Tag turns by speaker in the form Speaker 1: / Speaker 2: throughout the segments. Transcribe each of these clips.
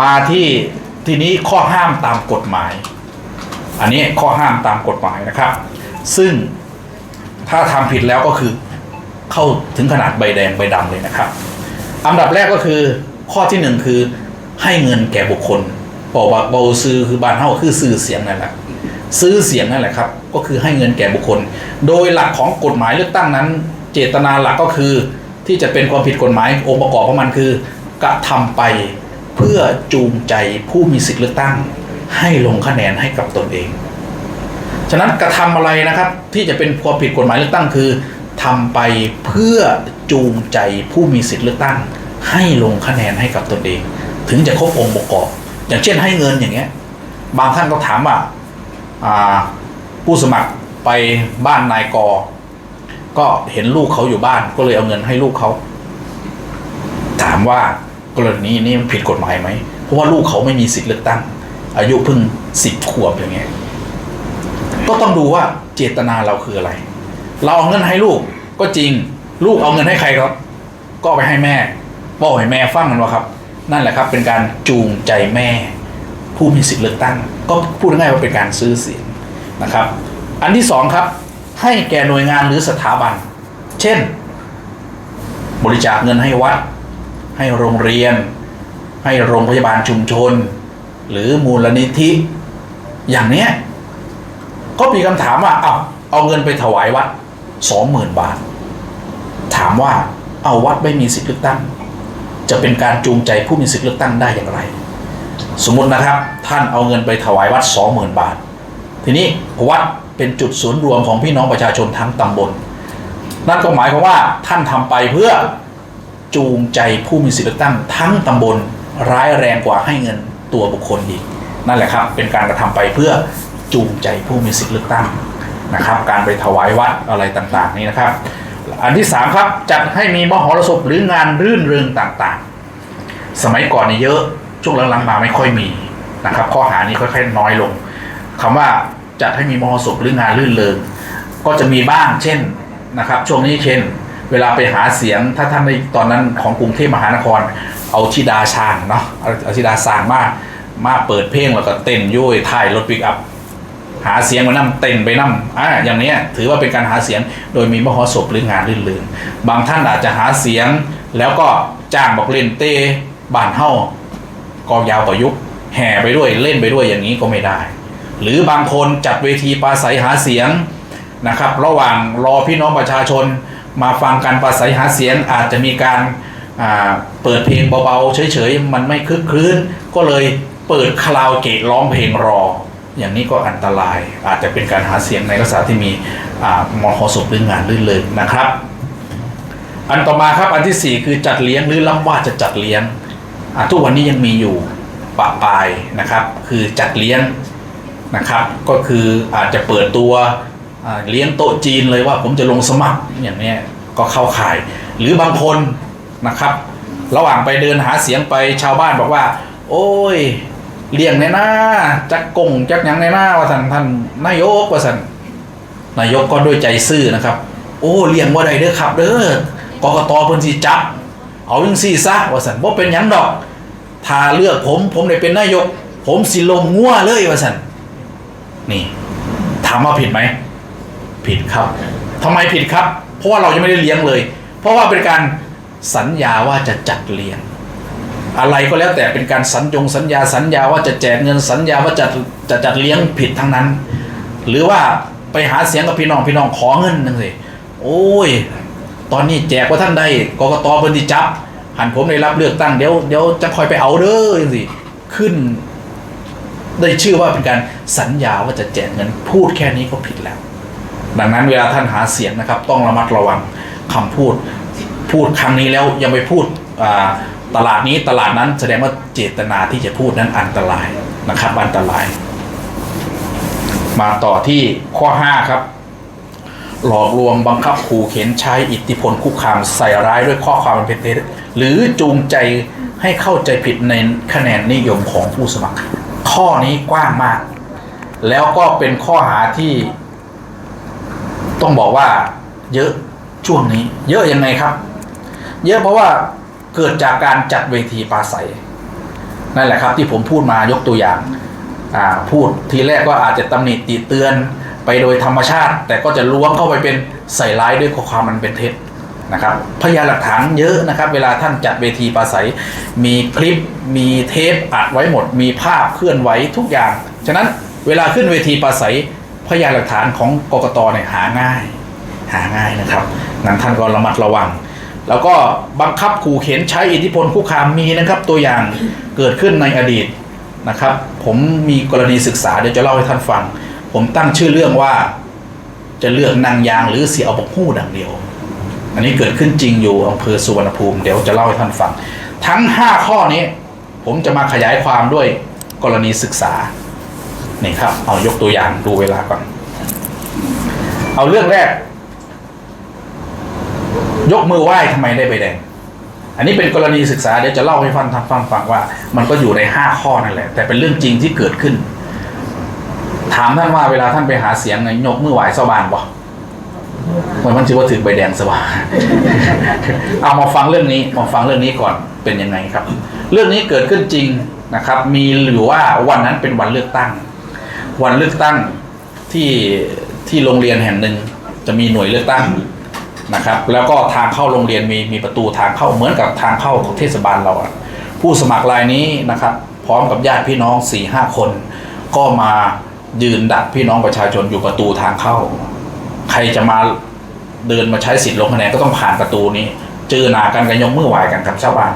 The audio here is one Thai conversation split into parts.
Speaker 1: มาที่ทีนี้ข้อห้ามตามกฎหมาย อันนี้ข้อห้ามตามกฎหมายนะครับ ซึ่งถ้าทำผิดแล้วก็คือเข้าถึงขนาดใบแดงใบดำเลยนะครับอันดับแรกก็คือข้อที่หนึ่งคือให้เงินแก่บุคคลบอกว่าเบาซื้อคือบานเท่าคือซื้อเสียงนั่นแหละซื้อเสียงนั่นแหละครับ ก็คือให้เงินแก่บุคคล โดยหลักของกฎหมายเลือกตั้งนั้น เจตนาหลักก็คือที่จะเป็นความผิดกฎหมายองค์ประกอบของมันคือกระทำไป เพื่อจูงใจผู้มีสิทธิ์เลือกตั้ง ให้ลงคะแนนให้กับตนเอง ฉะนั้นกระทำอะไรนะครับ ที่จะเป็นความผิดกฎหมายเลือกตั้งคือทำไปเพื่อจูงใจผู้มีสิทธิ์เลือกตั้ง ให้ลงคะแนนให้กับตนเอง ถึงจะครบองค์ประกอบ อย่างเช่นให้เงินอย่างเงี้ย บางท่านก็ถามว่าอ่าผู้สมัครไปบ้านนายกอก็เห็นลูกเขาอยู่บ้านก็เลยเอาเงินให้ลูกเขา ถามว่า กรณีนี้มันผิดกฎหมายไหม เพราะว่าลูกเขาไม่มีสิทธิ์เลือกตั้ง อายุเพิ่งสิบขวบอย่างเงี้ย ก็ต้องดูว่าเจตนาเราคืออะไร เราเอาเงินให้ลูกก็จริง ลูกเอาเงินให้ใครครับ ก็ไปให้แม่บอกให้แม่ฟังมันว่าครับ นั่นแหละครับ เป็นการจูงใจแม่ ผู้มีสิทธิ์เลือกตั้ง ก็พูดง่ายๆว่าเป็นการซื้อเสียงนะครับ อันที่สองครับ ให้แก่หน่วยงานหรือสถาบัน เช่น บริจาคเงินให้วัด ให้โรงเรียน ให้โรงพยาบาลชุมชน หรือมูลนิธิ อย่างเนี้ยก็มีคำถามว่าเอาเอาเงินไปถวายวัดสองหมื่นบาท ถามว่าเอาวัดไม่มีสิทธิเลือกตั้ง จะเป็นการจูงใจผู้มีสิทธิเลือกตั้งได้อย่างไร สมมตินะครับ ท่านเอาเงินไปถวายวัดสองหมื่นบาท ทีนี้วัดเป็นจุดศูนย์รวมของพี่น้องประชาชนทั้งตำบลนั่นก็หมายความว่าท่านทำไปเพื่อ จูงใจผู้มีสิทธิเลือกตั้งทั้งตำบลร้ายแรงกว่าให้เงินตัวบุคคลอีก นั่นแหละครับ เป็นการกระทำไปเพื่อจูงใจผู้มีสิทธิเลือกตั้งนะครับ การไปถวายวัดอะไรต่างๆ นี่นะครับ อันที่สามครับจัดให้มีมหรสพหรืองานรื่นเริงต่างๆ สมัยก่อนนี่เยอะช่วงหลังๆมาไม่ค่อยมีนะครับ ข้อหานี้ค่อยๆน้อยลงคำว่าจัดให้มีมหรสพหรืองานรื่นเริงก็จะมีบ้างเช่นนะครับ ช่วงนี้เช่น เวลาไปหาเสียงถ้าท่านในตอนนั้นของกรุงเทพมหานคร เอาชิดาช้างเนาะเอาชิดาสางมากมาเปิดเพลงแล้วก็เต้นยุ่ยถ่ายรถปิกอัพหาเสียงมานั่เต้นไปนั่อ่าอย่างนี้ถือว่าเป็นการหาเสียงโดยมีมหรสพหรืองานรื่นเริงบางท่านอาจจะหาเสียง แล้วก็จ้างบอกเล่นเต้บานเฮ้ากองยาวประยุกต์แห่ไปด้วยเล่นไปด้วยอย่างนี้ก็ไม่ได้ หรือบางคนจัดเวทีปราศัยหาเสียงนะครับ ระหว่างรอพี่น้องประชาชน มาฟังการปราศัยหาเสียงอาจจะมีการเปิดเพลงเบาๆเฉยๆ มันไม่คึกครื้นก็เลยเปิดคาราโอเกะร้องเพลงรอ อย่างนี้ก็อันตราย อาจจะเป็นการหาเสียงในลักษณะที่มีอ่ามหรสพหรืองานลื่นเลยนะครับ อันต่อมาครับอันที่สี่คือจัดเลี้ยงหรือรับว่าจะจัดเลี้ยงทุกวันนี้ยังมีอยู่ปะปายนะครับ คือจัดเลี้ยงนะครับ ก็คืออาจจะเปิดตัว เลี้ยงโต๊ะจีนเลยว่าผมจะลงสมัครอย่างนี้ก็เข้าข่าย หรือบางคนนะครับ ระหว่างไปเดินหาเสียงไปชาวบ้านบอกว่า โอ้ยเลี้ยงในหน้าจักกงจักยังในหน้าว่าสันท่านนายกว่าสันนายกก็ด้วยใจซื่อนะครับ โอ้เลี้ยงว่าใดเด้อครับเด้อกกตเพิ่นสิจับ เอาจังซี่ซะว่าสันบ่เป็นยังดอก ถ้าเลือกผมผมได้เป็นนายก ผมสิลงงัวเลยว่าสันนี่ ถามว่าผิดไหม ผิดครับทำไมผิดครับ เพราะว่าเรายังไม่ได้เลี้ยงเลย เพราะว่าเป็นการสัญญาว่าจะจัดเลี้ยง อะไรก็แล้วแต่เป็นการสัญญงสัญญาสัญญาว่าจะแจกเงินสัญญาว่าจะจะจัดเลี้ยงผิดทั้งนั้น หรือว่าไปหาเสียงกับพี่น้องพี่น้องขอเงินนึงสิโอ้ย ตอนนี้แจกว่าท่านใดกกตเพิ่นสิจับหันผมได้รับเลือกตั้งเดี๋ยวเดี๋ยวจะคอยไปเอาเด้อจังสิขึ้น ได้ชื่อว่าเป็นการสัญญาว่าจะแจกเงินพูดแค่นี้ก็ผิดแล้ว ดังนั้นเวลาท่านหาเสียงนะครับ ต้องระมัดระวังคำพูด พูดครั้งนี้แล้วยังไปพูดตลาดนี้ตลาดนั้นแสดงว่าเจตนาที่จะพูดนั้นอันตรายนะครับอันตราย มาต่อที่ข้อ 5 ครับ หลอกลวงบังคับขู่เข็นใช้อิทธิพลคุกคามใส่ร้ายด้วยข้อความเป็นเท็จหรือจูงใจให้เข้าใจผิดในคะแนนนิยมของผู้สมัคร ข้อนี้กว้างมาก แล้วก็เป็นข้อหาที่ ต้องบอกว่า เยอะช่วงนี้ เยอะยังไงครับ เยอะเพราะว่าเกิดจากการจัดเวทีปราศัยนั่นแหละครับที่ผมพูดมายกตัวอย่างพูดทีแรกก็อาจจะตำหนิติเตือนไปโดยธรรมชาติ แต่ก็จะล้วงเข้าไปเป็นใส่ร้ายด้วยข้อความมันเป็นเท็จนะครับพยานหลักฐานเยอะนะครับ เวลาท่านจัดเวทีปราศัย มีคลิปมีเทปอัดไว้หมด มีภาพเคลื่อนไหวทุกอย่าง ฉะนั้นเวลาขึ้นเวทีปราศัย พยานหลักฐานของกกตเนี่ยหาง่าย หาง่ายนะครับนั้นท่านก็ระมัดระวัง แล้วก็บังคับขู่เข็นใช้อิทธิพลคุกคามมีนะครับ ตัวอย่างเกิดขึ้นในอดีตนะครับ ผมมีกรณีศึกษาเดี๋ยวจะเล่าให้ท่านฟัง ผมตั้งชื่อเรื่องว่า จะเลือกนางยางหรือเสียเอาบกหู้ดังเดียว อันนี้เกิดขึ้นจริงอยู่อำเภอสุวรรณภูมิเดี๋ยวจะเล่าให้ท่านฟัง ทั้ง 5 ข้อนี้ ผมจะมาขยายความด้วยกรณีศึกษา นี่ครับ เอายกตัวอย่างดูเวลาก่อน เอาเรื่องแรก ยกมือไหว้ทำไมได้ใบแดง อันนี้เป็นกรณีศึกษาเดี๋ยวจะเล่าให้ฟังทางฟังฟังว่า มันก็อยู่ในห้าข้อนั่นแหละ แต่เป็นเรื่องจริงที่เกิดขึ้น ถามท่านว่าเวลาท่านไปหาเสียงไงยกมือไหว้สบานบ่เหมือนมันชื่อว่าถือใบแดงสบานเอามาฟังเรื่องนี้มาฟังเรื่องนี้ก่อนเป็นยังไงครับ เรื่องนี้เกิดขึ้นจริงนะครับ มีหรือว่าวันนั้นเป็นวันเลือกตั้ง วันเลือกตั้งที่ที่โรงเรียนแห่งหนึ่งจะมีหน่วยเลือกตั้งนะครับ แล้วก็ทางเข้าโรงเรียนมีมีประตูทางเข้าเหมือนกับทางเข้าของเทศบาลเราอะผู้สมัครรายนี้นะครับ พร้อมกับญาติพี่น้อง4ี่ห้าคน ก็มายืนดักพี่น้องประชาชนอยู่ประตูทางเข้า ใครจะมาเดินมาใช้สิทธิ์ลงคะแนนก็ต้องผ่านประตูนี้ เจอหนากันกันยกมือไหวกันกับชาวบ้าน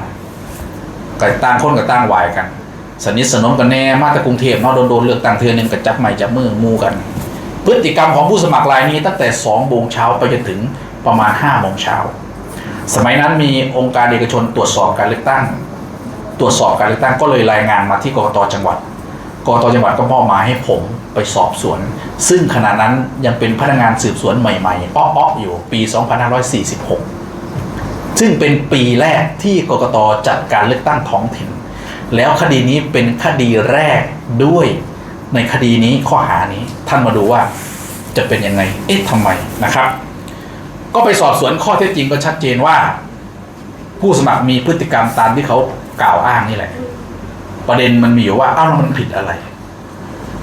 Speaker 1: กับตั้งคนกับตั้งไหวกัน สนิทสนมกันแน่มาจากกรุงเทพเนาะโดนโดนเลือกตั้งเทือนึงกับจับใหม่จับมือมูกัน พฤติกรรมของผู้สมัครรายนี้ตั้งแต่2โมงเช้าไปจนถึงประมาณ5โมงเช้าสมัยนั้นมีองค์การเอกชนตรวจสอบการเลือกตั้ง ตรวจสอบการเลือกตั้งก็เลยรายงานมาที่กรกตจังหวัดกรกตจังหวัดก็มอบหมายให้ผมไปสอบสวน ซึ่งขณะนั้นยังเป็นพนักงานสืบสวนใหม่ๆอ้อๆอยู่ปี 2546 ซึ่งเป็นปีแรกที่กรกตจัดการเลือกตั้งท้องถิ่น แล้วคดีนี้เป็นคดีแรกด้วยในคดีนี้ข้อหานี้ท่านมาดูว่าจะเป็นยังไง เอ๊ะทำไมนะครับ ก็ไปสอบสวนข้อเท็จจริงก็ชัดเจนว่า ผู้สมัครมีพฤติกรรมตามที่เขากล่าวอ้างนี่แหละ ประเด็นมันมีอยู่ว่าอ้าวมันผิดอะไร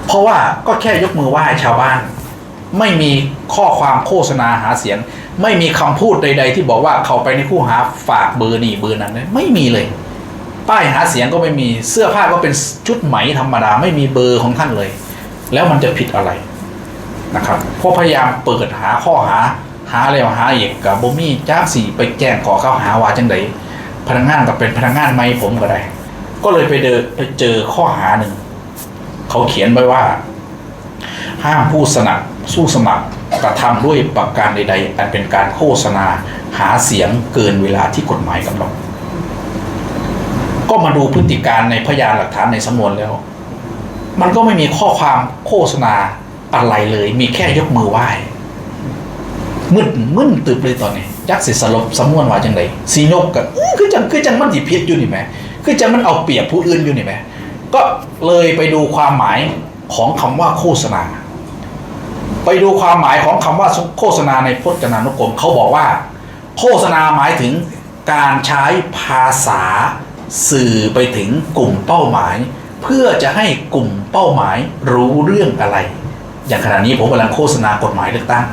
Speaker 1: เพราะว่าก็แค่ยกมือไหว้ชาวบ้าน ไม่มีข้อความโฆษณาหาเสียง ไม่มีคำพูดใด ๆ ที่บอกว่าเขาไปในคู่หาฝากเบอร์นี่เบอร์นั้นนะไม่มีเลย ป้ายหาเสียงก็ไม่มีเสื้อผ้าก็เป็นชุดไหมธรรมดาไม่มีเบอร์ของท่านเลย แล้วมันจะผิดอะไรนะครับเพราะพยายามเปิดหาข้อหาหาแล้วหาอีกกับบ่มีจ้าสีไปแจ้งขอเข้าหาว่าจังไดพนักงานกับเป็นพนักงานไม่ผมก็ได้ ก็เลยไปเดินไปเจอข้อหาหนึ่งเขาเขียนไว้ว่า ห้ามผู้สนับสู้สมัครกระทำด้วยประการใด ๆ อันเป็นการโฆษณาหาเสียงเกินเวลาที่กฎหมายกำหนด ก็มาดูพฤติการในพยานหลักฐานในสำนวนแล้ว มันก็ไม่มีข้อความโฆษณาอะไรเลย มีแค่ยกมือไหว้มึนมึนตึบเลยตอนนี้ยักษ์สิสลบสำนวนว่าจังไดสีนกกับคือจังคือจังมันสิพิษอยู่นี่ไหมคือจังมันเอาเปรียบผู้อื่นอยู่นี่ไหมก็เลยไปดูความหมายของคำว่าโฆษณา ไปดูความหมายของคำว่าโฆษณาในพจนานุกรมเขาบอกว่า โฆษณาหมายถึงการใช้ภาษา สื่อไปถึงกลุ่มเป้าหมาย เพื่อจะให้กลุ่มเป้าหมายรู้เรื่องอะไร อย่างขณะนี้ผมกำลังโฆษณากฎหมายเลือกตั้ง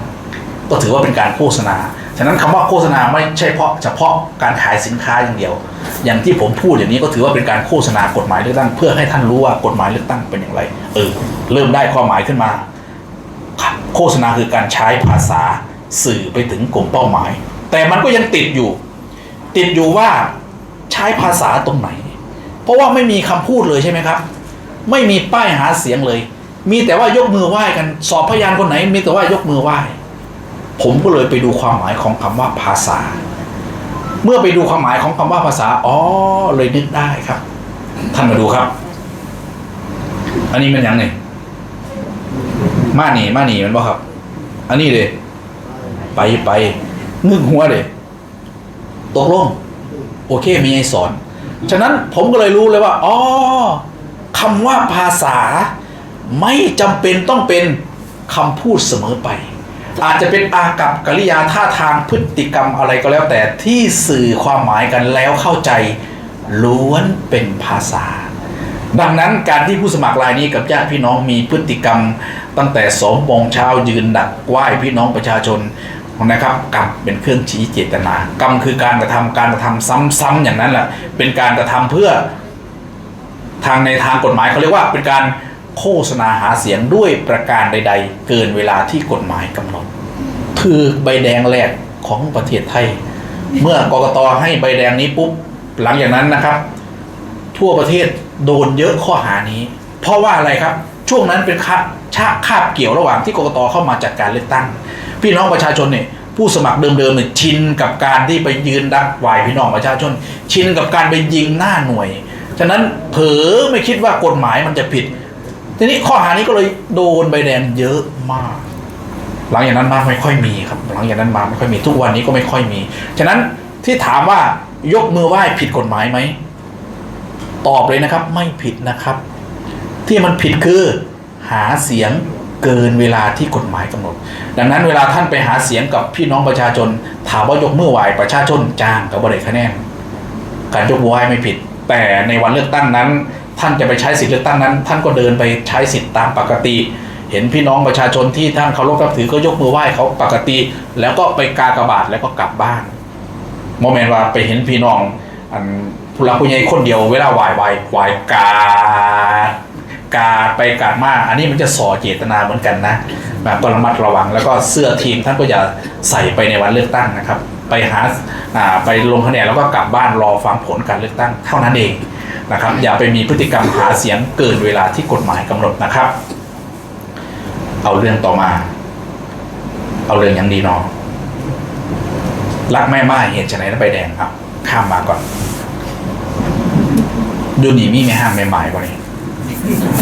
Speaker 1: ก็ถือว่าเป็นการโฆษณา ฉะนั้นคำว่าโฆษณาไม่ใช่เพาะเฉพาะการขายสินค้าอย่างเดียว อย่างที่ผมพูดอย่างนี้ก็ถือว่าเป็นการโฆษณากฎหมายเลือกตั้ง เพื่อให้ท่านรู้ว่ากฎหมายเลือกตั้งเป็นอย่างไร เออ เริ่มได้ความหมายขึ้นมา โฆษณาคือการใช้ภาษาสื่อไปถึงกลุ่มเป้าหมาย แต่มันก็ยังติดอยู่ ติดอยู่ว่า ช้ภาษาตรงไหน เพราะว่าไม่มีคำพูดเลยใช่ไหมครับ ไม่มีป้ายหาเสียงเลย มีแต่ว่ายกมือไหว้กันสอบพยานคนไหน มีแต่ว่ายกมือไหว้ ผมก็เลยไปดูความหมายของคำว่าภาษา เมื่อไปดูความหมายของคำว่าภาษาอ๋อเลยนึกได้ครับ ท่านมาดูครับ อันนี้มันยังไงมาหนีมาหนีมันบ่ครับ อันนี้เลยไปไปงึกหัวเลยตกลง โอเคมีไอ้สอน ฉะนั้นผมก็เลยรู้เลยว่าอ๋อคำว่าภาษา ไม่จำเป็นต้องเป็นคำพูดเสมอไป อาจจะเป็นอากับกริยาท่าทางพฤติกรรมอะไรก็แล้วแต่ที่สื่อความหมายกันแล้วเข้าใจล้วนเป็นภาษา ดังนั้นการที่ผู้สมัครรายนี้กับญาติพี่น้องมีพฤติกรรม ตั้งแต่สองโมงเช้ายืนดักไหว้พี่น้องประชาชน นะครับกรรมเป็นเครื่องชี้เจตนากรรมคือการกระทำการกระทำซ้ำๆอย่างนั้นแหละเป็นการกระทำเพื่อ ทางในทางกฎหมายเขาเรียกว่าเป็นการโฆษณาหาเสียงด้วยประการใด ๆ เกินเวลาที่กฎหมายกำหนดคือใบแดงแรกของประเทศไทย เมื่อกกตให้ใบแดงนี้ปุ๊บหลังจากนั้นนะครับ ทั่วประเทศโดนเยอะข้อหานี้ เพราะว่าอะไรครับ ช่วงนั้นเป็นคาบชาคาบเกี่ยวระหว่างที่กกตเข้ามาจัดการเลือกตั้ง พี่น้องประชาชนเนี่ยผู้สมัครเดิมๆเนี่ยชินกับการที่ไปยืนดักไหวพี่น้องประชาชน ชินกับการไปยิงหน้าหน่วย ฉะนั้นเผลอไม่คิดว่ากฎหมายมันจะผิด ทีนี้ข้อหานี้ก็เลยโดนใบแดงเยอะมาก หลังจากนั้นมาไม่ค่อยมีครับ หลังจากนั้นมาไม่ค่อยมีทุกวันนี้ก็ไม่ค่อยมี ฉะนั้นที่ถามว่ายกมือไหว้ผิดกฎหมายไหมตอบเลยนะครับ ไม่ผิดนะครับ ที่มันผิดคือหาเสียง เกินเวลาที่กฎหมายกำหนด ดังนั้นเวลาท่านไปหาเสียงกับพี่น้องประชาชน ถามว่ายกมือไหว้ประชาชนจ้างกับบริคะแนนการยกมือไหว้ไม่ผิด แต่ในวันเลือกตั้งนั้น ท่านจะไปใช้สิทธิเลือกตั้งนั้น ท่านก็เดินไปใช้สิทธิตามปกติ เห็นพี่น้องประชาชนที่ท่านเคารพนับถือก็ยกมือไหว้เขาปกติ แล้วก็ไปกากระบาทแล้วก็กลับบ้านโมเมนต์ว่าไปเห็นพี่น้องอันผู้รักผู้ใหญ่คนเดียวเวลาไหว้ไหว้ไหว้กา กาดไปกาดมาอันนี้มันจะส่อเจตนาเหมือนกันนะแบบก็ระมัดระวังแล้วก็เสื้อทีมท่านก็อย่าใส่ไปในวันเลือกตั้งนะครับ ไปหาอ่าไปลงคะแนนแล้วก็กลับบ้านรอฟังผลการเลือกตั้งเท่านั้นเองนะครับอย่าไปมีพฤติกรรมหาเสียงเกินเวลาที่กฎหมายกำหนดนะครับ เอาเรื่องต่อมา เอาเรื่องยังดีเนอรักแม่ไม้เห็นชะไหนนะใบแดงครับ ข้ามมาก่อน ดูหนีมีไม่ห้ามไม่หมายกว่านี้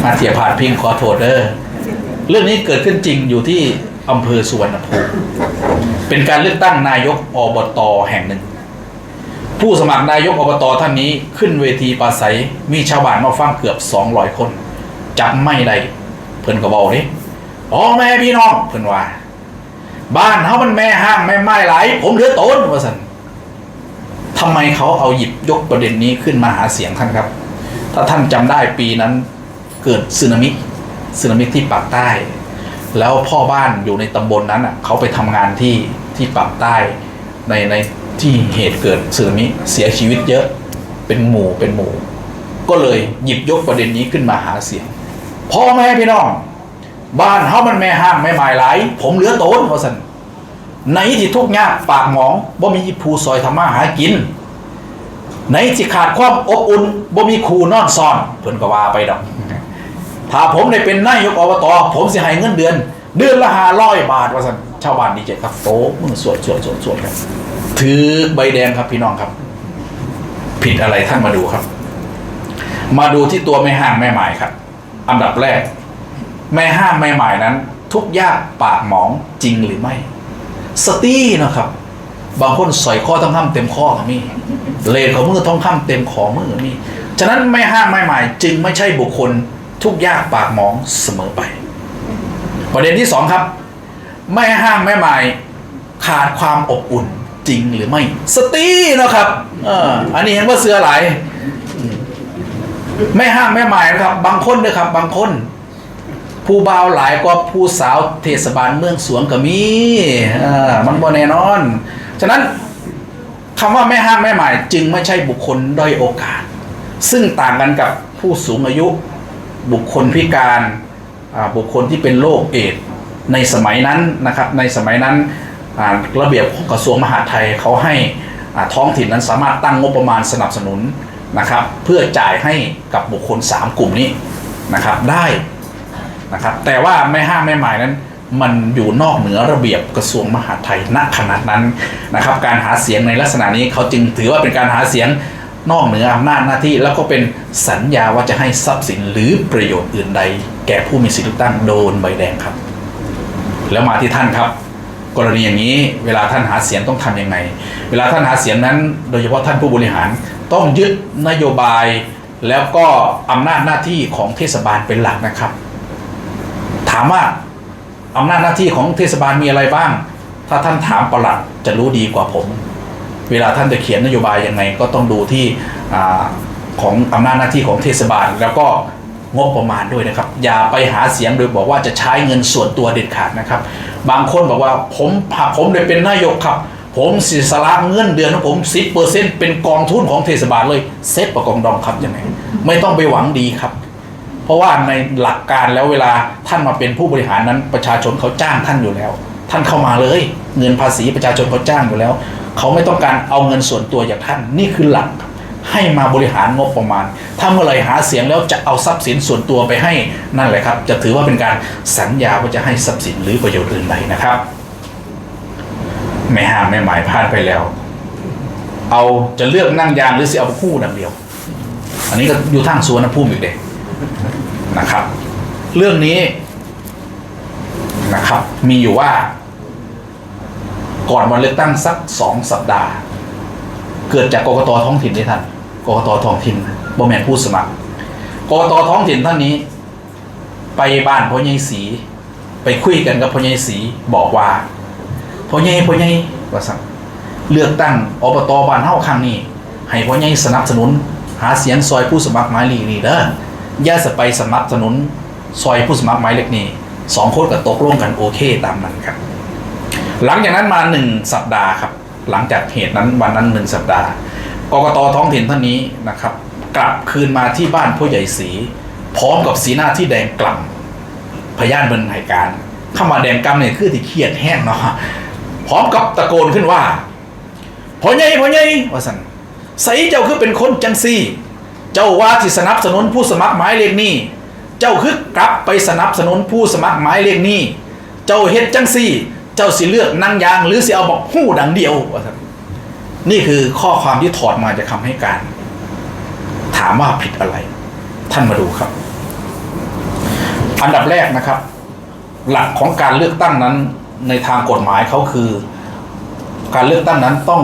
Speaker 1: มาเทียผ่านพิงขอโทษเด้อเรื่องนี้เกิดขึ้นจริงอยู่ที่อำเภอสุวรรณภูมิเป็นการเลือกตั้งนายกอบตแห่งหนึ่ง ผู้สมัครนายกอบตท่านนี้ขึ้นเวทีปราศัยมีชาวบ้านมาฟังเกือบ200คนจำไม่ได้เพิ่นก็บอกนี่อ๋อแม่พี่น้องเพิ่นว่า บ้านเขามันแม่ห้างแม่ไม้ไหลายผมเหลือโตนว่าสันทำไมเขาเอาหยิบยกประเด็นนี้ขึ้นมาหาเสียงท่านครับ ถ้าท่านจำได้ปีนั้น เกิดสึนามิสึนามิที่ปากใต้ แล้วพ่อบ้านอยู่ในตำบลนั้นอะเขาไปทำงานที่ที่ปากใต้ในในที่เหตุเกิดสึนามิเสียชีวิตเยอะเป็นหมู่เป็นหมู่ ก็เลยหยิบยกประเด็นนี้ขึ้นมาหาเสียง พ่อแม่พี่น้อง บ้านเฮามันแม่ห้างแม่หมายหลายผมเหลือโตนว่าสันในที่ทุกข์ยากปากหมองบ่มีผู้ซอยทำมาหากินในที่ขาดความอบอุ่นบ่มีครูนอนซ่อนเพิ่นก็ว่าไปดอก ถ้าผมได้เป็นนายกอบตผมสิให้เงินเดือน เดือนละห้าร้อยบาทว่าสันชาวบ้านดีใจครับโตมึงสวดสวดสวดสวดครับถือใบแดงครับพี่น้องครับ ผิดอะไรท่านมาดูครับ มาดูที่ตัวแม่ห้างแม่หมายครับ อันดับแรก แม่ห้างแม่หมายนั้น ทุกยากปากหมองจริงหรือไม่สตี้นะครับ บางคนใสอยข้อทองคำเต็มข้อก็มีเลนของมือทองคำเต็มขอมือก็มีฉะนั้นแม่ห้างแม่หมาย จึงไม่ใช่บุคคล ทุกยากปากหมองเสมอไป ประเด็นที่สองครับแม่ห้างแม่หมายขาดความอบอุ่นจริงหรือไม่สตีนะครับเอออันนี้เห็นว่าเสือหลายอืมแม่ห้างแม่หมายนะครับ บางคนนะครับ บางคน ผู้บ่าวหลายกว่าผู้สาวเทศบาลเมืองสวงก็มีมันบ่แน่นอน ฉะนั้นคำว่าแม่ห้างแม่หมายจึงไม่ใช่บุคคลด้อยโอกาส ซึ่งต่างกันกับผู้สูงอายุ บุคคลพิการบุคคลที่เป็นโรคเอดส์ในสมัยนั้นนะครับในสมัยนั้นระเบียบของกระทรวงมหาดไทยเขาให้ท้องถิ่นนั้นสามารถตั้งงบประมาณสนับสนุนนะครับเพื่อจ่ายให้กับบุคคล 3 กลุ่มนี้นะครับได้นะครับแต่ว่าไม่ห้ามไม่หมายนั้นมันอยู่นอกเหนือระเบียบกระทรวงมหาดไทยณขนาดนั้นนะครับการหาเสียงในลักษณะนี้เขาจึงถือว่าเป็นการหาเสียง นอกเหนืออำนาจหน้าที่แล้วก็เป็นสัญญาว่าจะให้ทรัพย์สินหรือประโยชน์อื่นใด แก่ผู้มีสิทธิเลือกตั้งโดนใบแดงครับ แล้วมาที่ท่านครับ กรณีอย่างนี้เวลาท่านหาเสียงต้องทำยังไง เวลาท่านหาเสียงนั้น โดยเฉพาะท่านผู้บริหารต้องยึดนโยบายแล้วก็อำนาจหน้าที่ของเทศบาลเป็นหลักนะครับ ถามว่าอำนาจหน้าที่ของเทศบาลมีอะไรบ้าง ถ้าท่านถามประหลัดจะรู้ดีกว่าผม เวลาท่านจะเขียนนโยบายยังไงก็ต้องดูที่อของอำนาจหน้าที่ของเทศบาล แล้วก็งบประมาณด้วยนะครับ อย่าไปหาเสียงโดยบอกว่าจะใช้เงินส่วนตัวเด็ดขาดนะครับ บางคนบอกว่าผมหากผมได้เป็นนายกครับ ผมสิสละเงินเดือนของผมสิเปอร์เซ็นต์เป็นกองทุนของเทศบาลเลยเซ็ตประกองดองครับยังไงไม่ต้องไปหวังดีครับ เพราะว่าในหลักการแล้วเวลาท่านมาเป็นผู้บริหารนั้นประชาชนเขาจ้างท่านอยู่แล้ว ท่านเข้ามาเลย เงินภาษีประชาชนเขาจ้างอยู่แล้ว เขาไม่ต้องการเอาเงินส่วนตัวจากท่านนี่คือหลักให้มาบริหารงบประมาณ ถ้าเมื่อไหรหาเสียงแล้วจะเอาทรัพย์สินส่วนตัวไปให้นั่นแหละครับ จะถือว่าเป็นการสัญญาว่าจะให้ทรัพย์สินหรือประโยชน์อื่นใดนะครับ ไม่ห้ามไม่หมายพลาดไปแล้ว เอาจะเลือกนั่งยางหรือเสิเอาคู่ดังเดียว อันนี้ก็อยู่ทางสวนภูมิอีกเด็นะครับ เรื่องนี้นะครับ มีอยู่ว่า ก่อนวันเลือกตั้งสักสองสัปดาห์ เกิดจากกกตท้องถิ่นที่ท่านกกตท้องถิ่นบ่แมนผู้สมัครกกตท้องถิ่นท่านนี้ ไปบ้านพ่อใหญ่ศรีไปคุยกันกับพ่อใหญ่ศรีบอกว่าพ่อใหญ่พ่อใหญ่ว่าสั่งเลือกตั้งอบตบ้านเฮาครั้งนี้ ให้พ่อใหญ่สนับสนุน หาเสียงซอยผู้สมัครหมายเลขนี้เด้อย่าสไปสนับสนุนซอยผู้สมัครหมายเลขนี้สองคนก็ตกลงกันโอเคตามนั้นครับ หลังจากนั้นมาหนึ่งสัปดาห์ครับหลังจากเหตุนั้นวันนั้นหนึ่งสัปดาห์กกตท้องถิ่นท่านนี้นะครับ กลับคืนมาที่บ้านผู้ใหญ่ศรีพร้อมกับสีหน้าที่แดงกล่ำพยานบนเหตุการณ์เข้ามาแดงกล่ำเนี่ยคือที่เครียดแห้งเนาะพร้อมกับตะโกนขึ้นว่าพ่อใหญ่พ่อใหญ่ว่าสันใส่เจ้าคือเป็นคนจังซี่ เจ้าว่าที่สนับสนุนผู้สมัครหมายเลขนี้เจ้าคือกลับไปสนับสนุนผู้สมัครหมายเลขนี้เจ้าเฮ็ดจังซี่ จ้าสิเลือกนั่งยาง หรือสิเอาบอกหู้ดังเดียวว่านนี่คือข้อความที่ถอดมาจากคำให้การ ถามว่าผิดอะไร ท่านมาดูครับ อันดับแรกนะครับ หลักของการเลือกตั้งนั้น ในทางกฎหมายเขาคือ การเลือกตั้งนั้นต้อง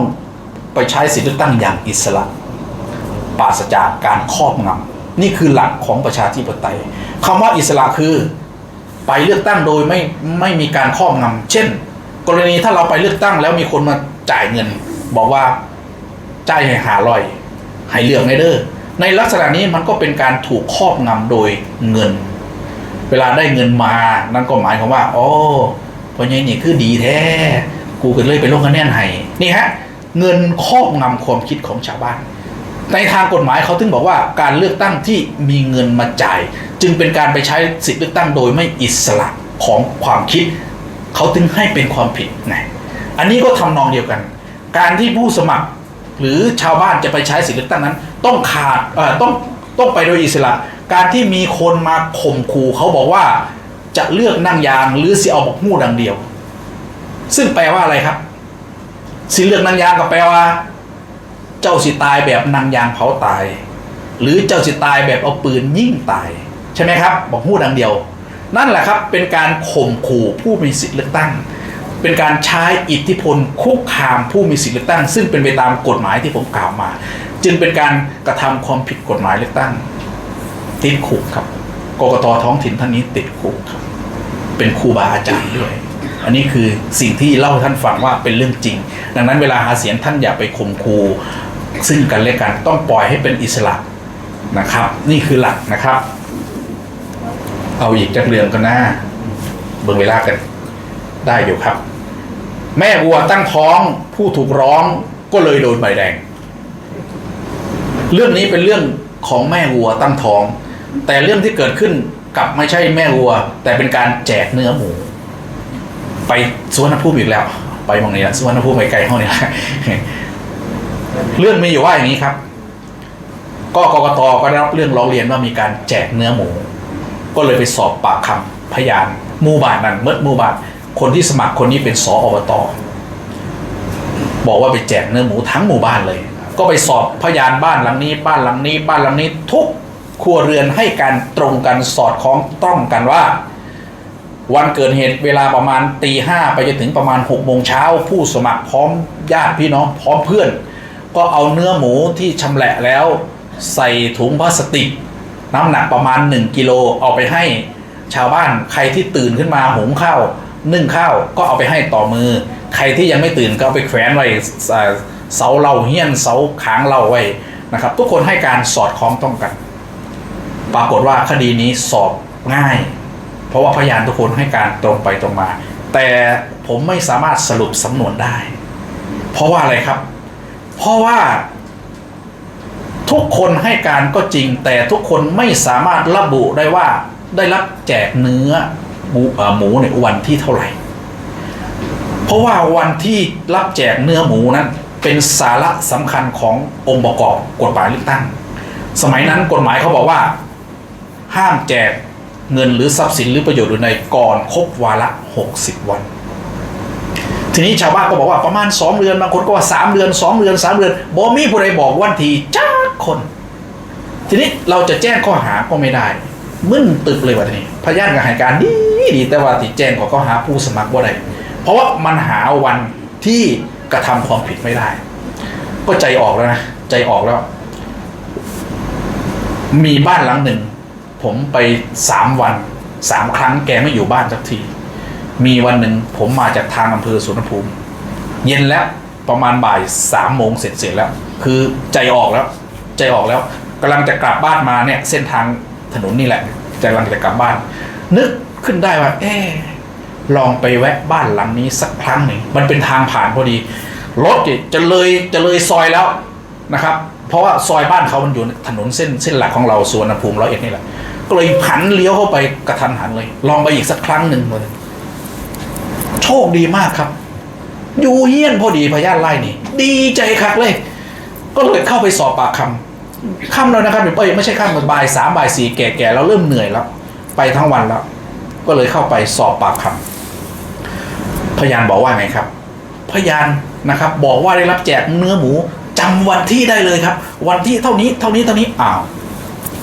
Speaker 1: ไปใช้สิทธิเลือกตั้งอย่างอิสระปราศจากการครอบงำนี่คือหลักของประชาธิปไตยคำว่าอิสระคือไปเลือกตั้งโดยไม่ไม่มีการครอบงำเช่น กรณีถ้าเราไปเลือกตั้งแล้วมีคนมาจ่ายเงิน บอกว่าจ่ายให้หาลอยให้เลือกในเด้อในลักษณะนี้มันก็เป็นการถูกครอบงำโดยเงิน เวลาได้เงินมานั่นก็หมายความว่าโอ้พอยังนี่คือดีแท้ กูก็เลยไปลงคะแนนให้นี่ฮะ เงินครอบงำความคิดของชาวบ้าน ในทางกฎหมายเขาถึงบอกว่าการเลือกตั้งที่มีเงินมาจ่าย จึงเป็นการไปใช้สิทธิเลือกตั้งโดยไม่อิสระของความคิด เขาถึงให้เป็นความผิดนะอันนี้ก็ทำนองเดียวกัน การที่ผู้สมัครหรือชาวบ้านจะไปใช้สิทธิเลือกตั้งนั้น ต้องขาดต้องต้องไปโดยอิสระ การที่มีคนมาข่มขู่เขาบอกว่าจะเลือกนั่งยางหรือสิเอาบอกหู้ดังเดียว ซึ่งแปลว่าอะไรครับ สิเลือกนั่งยางก็แปลว่า เจ้าสิตายแบบนางยางเผาตาย หรือเจ้าสิตายแบบเอาปืนยิ่งตาย ใช่ไหมครับ บอกพูดดังเดียว นั่นแหละครับเป็นการข่มขู่ผู้มีสิทธิเลือกตั้ง เป็นการใช้อิทธิพลคุกคามผู้มีสิทธิเลือกตั้ง ซึ่งเป็นไปตามกฎหมายที่ผมกล่าวมา จึงเป็นการกระทำความผิดกฎหมายเลือกตั้ง ติดคุกครับกกตท้องถิ่นท่านนี้ติดคุกครับ เป็นครูบาอาจารย์ด้วย อันนี้คือสิ่งที่เล่าท่านฟังว่าเป็นเรื่องจริง ดังนั้นเวลาหาเสียงท่านอย่าไปข่มขู่ซึ่งกันและกันต้องปล่อยให้เป็นอิสระนะครับ นี่คือหลักนะครับ เอาอีกจากเรืองกันนะเบิ่งเวลากันได้อยู่ครับ แม่วัวตั้งท้องผู้ถูกร้องก็เลยโดนใบแดง เรื่องนี้เป็นเรื่องของแม่วัวตั้งท้อง แต่เรื่องที่เกิดขึ้นกับไม่ใช่แม่วัว แต่เป็นการแจกเนื้อหมู ไปสุวรรณภูมิอีกแล้ว ไปมองนี้ละสุวรรณภูมิไปไกลห้องนี้ละเรื่องมีอยู่ว่าอย่างนี้ครับ ก็กกตก็ได้รับเรื่องร้องเรียนว่ามีการแจกเนื้อหมู ก็เลยไปสอบปากคำพยานหมู่บ้านนั้นเมื่อหมู่บ้านคนที่สมัครคนนี้เป็นสออบตบอกว่าไปแจกเนื้อหมูทั้งหมู่บ้านเลย ก็ไปสอบพยานบ้านหลังนี้ บ้านหลังนี้ บ้านหลังนี้ทุกครัวเรือนให้การตรงกันสอดคล้องต้องกันว่า วันเกิดเหตุเวลาประมาณตีห้าไปจนถึงประมาณ6กโมงเช้าผู้สมัครพร้อมญาติพี่น้องพร้อมเพื่อน ก็เอาเนื้อหมูที่ชำแหละแล้ว ใส่ถุงพลาสติก น้ำหนักประมาณ 1กิโลเอาไปให้ชาวบ้านใครที่ตื่นขึ้นมาหุงข้าวนึ่งข้าวก็เอาไปให้ต่อมือ ใครที่ยังไม่ตื่นก็เอาไปแขวนไว้เอ่อเสาเหล่าเฮี้ยนเสาขางเหล่าไว้นะครับ ทุกคนให้การสอดคล้องต้องกัน ปรากฏว่าคดีนี้สอบง่าย เพราะว่าพยานทุกคนให้การตรงไปตรงมา แต่ผมไม่สามารถสรุปสำนวนได้ เพราะว่าอะไรครับ เพราะว่า ทุกคนให้การก็จริง แต่ทุกคนไม่สามารถระบุได้ว่าได้รับแจกเนื้อหมูหมูในวันที่เท่าไหร่ เพราะว่าวันที่รับแจกเนื้อหมูนั้น เป็นสาระสำคัญขององค์ประกอบกฎหมายเลือกตั้ง สมัยนั้นกฎหมายเขาบอกว่า ห้ามแจกเงินหรือทรัพย์สินหรือประโยชน์อื่นใดก่อนครบวาระ 60 วัน ทีนี้ชาวบ้านก็บอกว่าประมาณ 2 เดือนบางคนก็ว่า3เดือน 2 เดือน 3 เดือนบอมีผู้ใดบอกวันทีจ้าคน ทีนี้เราจะแจ้งข้อหาก็ไม่ได้มึนตึกเลยวันนี้พยานกับหายการดีดีแต่ว่าติแจ้งข้อหาผู้สมัครว่าได้เพราะว่ามันหาวันที่กระทำความผิดไม่ได้ ก็ใจออกแล้วนะใจออกแล้ว มีบ้านหลังหนึ่ง ผมไปสามวันสามครั้งแกไม่อยู่บ้านสักที มีวันหนึ่งผมมาจากทางอำเภอสุวรรณภูมิ เย็นแล้วประมาณบ่ายสามโมงเสร็จเสร็จแล้ว คือใจออกแล้ว ใจออกแล้วกำลังจะกลับบ้านมาเนี่ย เส้นทางถนนนี่แหละกำลังจะกลับบ้าน นึกขึ้นได้ว่า เออลองไปแวะบ้านหลังนี้สักครั้งหนึ่งมันเป็นทางผ่านพอดีรถจะเลยจะเลยซอยแล้วนะครับ เพราะว่าซอยบ้านเขามันอยู่ถนนเส้นเส้นหลักของเราสุวรรณภูมิร้อยเอ็ดนี่แหละก็เลยหันเลี้ยวเข้าไปกระทันหันเลย ลองไปอีกสักครั้งหนึ่งเลย โชคดีมากครับ อยู่เฮี้ยนพอดีพญาไล่นี่ ดีใจคักเลย ก็เลยเข้าไปสอบปากคำค่ำแล้วนะครับเอ้ยไม่ใช่ค่ำบ่ายสามบ่ายสี่แก่ๆเราเริ่มเหนื่อยแล้ว ไปทั้งวันแล้ว ก็เลยเข้าไปสอบปากคำพยานบอกว่าไงครับ พยานนะครับ บอกว่าได้รับแจกเนื้อหมูจำวันที่ได้เลยครับ วันที่เท่านี้เท่านี้เท่านี้อ้าว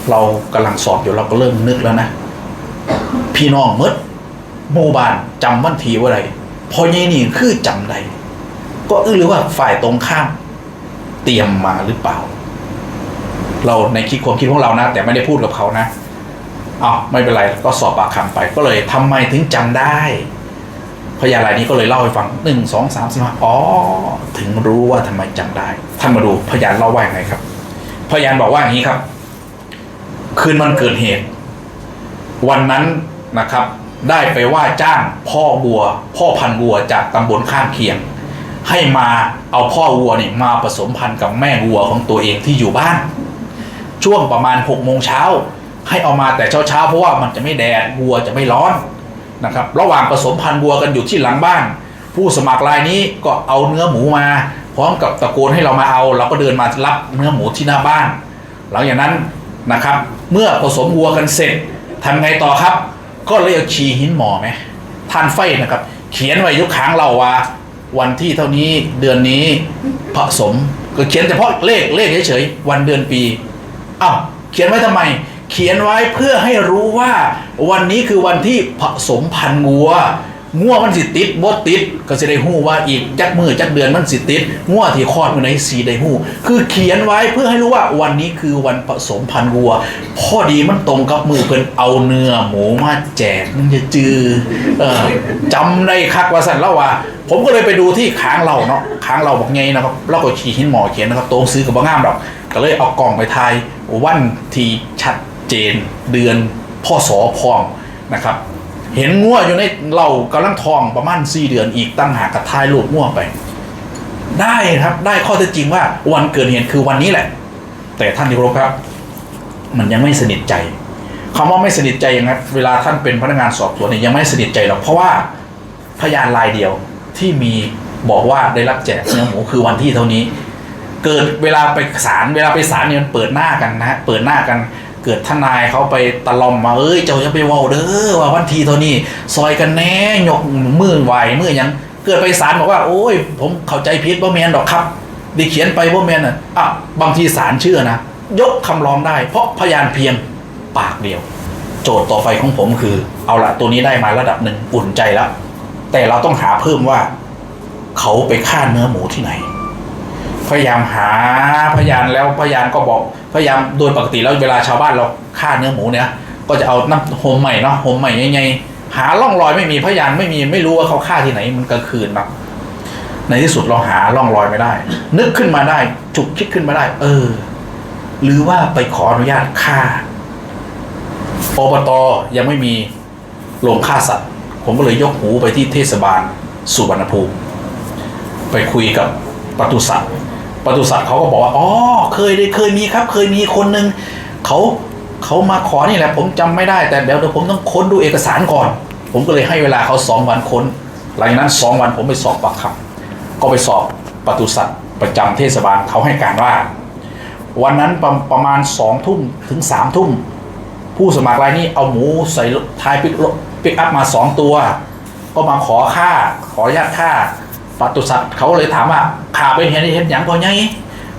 Speaker 1: เรากำลังสอบอยู่เราก็เริ่มนึกแล้วนะ พี่น้องมด หมู่บ้านจำวันทีว่าไรพอเยนี่คือจำได้ก็เออหรือว่าฝ่ายตรงข้าม เตรียมมาหรือเปล่า เราในคิดความคิดของเรานะ แต่ไม่ได้พูดกับเขานะอ้าไม่เป็นไรก็สอบปากคำไป ก็เลยทำไมถึงจำได้พยานรายนี้ก็เลยเล่าให้ฟังหนึ่งสองสามสี่ห้าอ๋อ ถึงรู้ว่าทำไมจำได้ ท่านมาดูพยานเล่าว่ายังไงครับ พยานบอกว่าอย่างนี้ครับ คืนวันเกิดเหตุ วันนั้นนะครับ ได้ไปว่าจ้างพ่อวัว พ่อพันวัวจากตำบลข้างเคียง ให้มาเอาพ่อวัวนี่มาผสมพันธุ์กับแม่วัวของตัวเองที่อยู่บ้าน ช่วงประมาณ6กโมงเช้าให้เอามาแต่เช้าๆเพราะว่ามันจะไม่แดดวัวจะไม่ร้อนนะครับ ระหว่างผสมพันธุ์วัวกันอยู่ที่หลังบ้าน ผู้สมัครรายนี้ก็เอาเนื้อหมูมา พร้อมกับตะโกนให้เรามาเอาเราก็เดินมารับเนื้อหมูที่หน้าบ้าน หลังจากนั้นนะครับ เมื่อผสมวัวกันเสร็จทำไงต่อครับ ก็เลยเอาชีหินหมอไหมท่านไฟนะครับ เขียนไว้ยุคค้างเราว่า วันที่เท่านี้เดือนนี้ผสมก็เขียนเฉพาะเลขเลขเฉยๆวันเดือนปีอ้าวเขียนไว้ทำไม เขียนไว้เพื่อให้รู้ว่า วันนี้คือวันที่ผสมพันธุ์งัว งัวมันสิติดบ่ติด ก็จะได้หู้ว่าอีกจักมือจักเดือนมันสิติดงัวที่คลอดอยู่ในสีได้หู้ คือเขียนไว้เพื่อให้รู้ว่าวันนี้คือวันผสมพันธุ์วัว พอดีมันตรงกับมือเพิ่นเอาเนื้อหมูมาแจกมันจะจือเออจำได้คักว่าสันแล้วว่า ผมก็เลยไปดูที่ค้างเราเนาะค้างเราบอกไงนะครับเราก็ขี่หินหมอเขียนนะครับโตรงซื้อกับบ้างามดอกก็เลยเอากล่องไปทายวันที่ชัดเจนเดือนพ่อสอพร้อมนะครับ เห็นงัวอยู่ในเรากำลังทองประมาณสี่เดือนอีกตั้งหากกับทายลูกงัวไป ได้ครับได้ข้อเท็จจริงว่าวันเกิดเหตุคือวันนี้แหละ แต่ท่านที่เคารพครับ มันยังไม่สนิทใจคำว่าไม่สนิทใจอย่างนั้นเวลาท่านเป็นพนักงานสอบสวนเนี่ยยังไม่สนิทใจหรอกเพราะว่าพยานรายเดียวที่มีบอกว่าได้รับแจกเนื้อหมูคือวันที่เท่านี้ เกิดเวลาไปศาลเวลาไปศาลเนี่ยมันเปิดหน้ากันนะฮะเปิดหน้ากัน เกิดทนายเขาไปตะลอมมาเอ้ยเจ้าอย่าไปว่าเด้อว่าวันทีเท่านี้ซอยกันแน่ยกมือไหวมือยังเกิดไปศาลบอกว่า โอ้ย ผมเข้าใจผิดบ่แมนดอกครับด้เขียนไปบ่แมนอะอะบางทีศาลเชื่อนะยกคำร้องได้ เพราะพยานเพียงปากเดียว โจทย์ต่อไปของผมคือ เอาละตัวนี้ได้มาระดับหนึ่งอุ่นใจแล้วแต่เราต้องหาเพิ่มว่า เขาไปฆ่าเนื้อหมูที่ไหน พยายามหาพยานแล้วพยานก็บอก พยายามโดยปกติแล้วเวลาชาวบ้านเราฆ่าเนื้อหมูเนี่ยก็จะเอาน้ำโฮมใหม่เนาะโฮมใหม่ใหญ่ๆหาร่องรอยไม่มีพยานไม่มีไม่รู้ว่าเขาฆ่าที่ไหนมันกลางคืนเนาะในที่สุดเราหาร่องรอยไม่ได้ นึกขึ้นมาได้ จุกคิดขึ้นมาได้ เออ หรือว่าไปขออนุญาตฆ่าอบตยังไม่มีโรงฆ่าสัตว์ ผมก็เลยยกหูไปที่เทศบาลสุวรรณภูมิ ไปคุยกับปตุสัตว์ ปตุสัตว์เขาก็บอกว่า อ๋อ เคยได้เคยมีครับ เคยมีคนหนึ่งเขาเขามาขอนี่แหละ ผมจำไม่ได้ แต่เดี๋ยวเดี๋ยวผมต้องค้นดูเอกสารก่อน ผมก็เลยให้เวลาเขาสองวันค้น หลังจากนั้นสองวันผมไปสอบปากคำก็ไปสอบปตุสัตว์ประจำเทศบาลเขาให้การว่า วันนั้นประประมาณสองทุ่มถึงสามทุ่มผู้สมัครรายนี้เอาหมูใส่ท้ายปิกปิกอัพมาสองตัว ก็มาขอค่าขออนุญาตค่า ปตุสัตว์เขาเลยถามว่าข่าไปเห็นเห็นอย่างพ่อใหญ่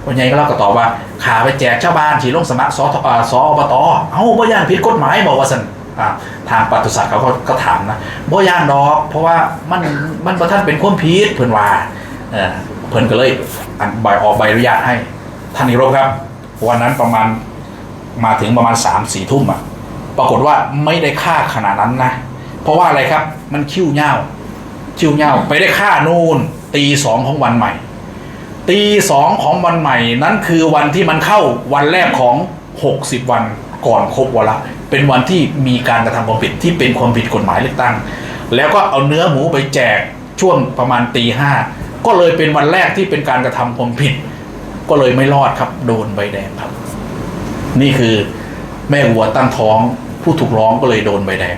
Speaker 1: พ่อใหญ่ก็เล่าก็ตอบว่าข่าไปแจกชาวบ้านที่ลงสมัครสออ่าสอบตเอ้าบ่ย่านผิดกฎหมายบอกว่าสันอ่าทางปัตุสัตว์เขาก็ถามนะบ่ย่านดอก เพราะว่ามันมันประท่านเป็นความผิดเพิ่นว่าเพิ่นก็เลยอันใบออกใบอนุญาตให้ท่านนิรบครับวันนั้นประมาณมาถึงประมาณสามสี่ทุ่มอะปรากฏว่าไม่ได้ค่าขนาดนั้นนะ เพราะว่าอะไรครับ มันคิ้วเง่า คิ้วเง่าไปได้ค่านูนตีสองของวันใหม่ ตีสองของวันใหม่นั้นคือวันที่มันเข้าวันแรกของหกสิบวันก่อนครบวาระเป็นวันที่มีการกระทำความผิดที่เป็นความผิดกฎหมายเลือกตั้ง แล้วก็เอาเนื้อหมูไปแจกช่วงประมาณตีห้าก็เลยเป็นวันแรกที่เป็นการกระทำความผิด ก็เลยไม่รอดครับ โดนใบแดงครับ นี่คือแม่วัวตั้งท้องผู้ถูกร้องก็เลยโดนใบแดง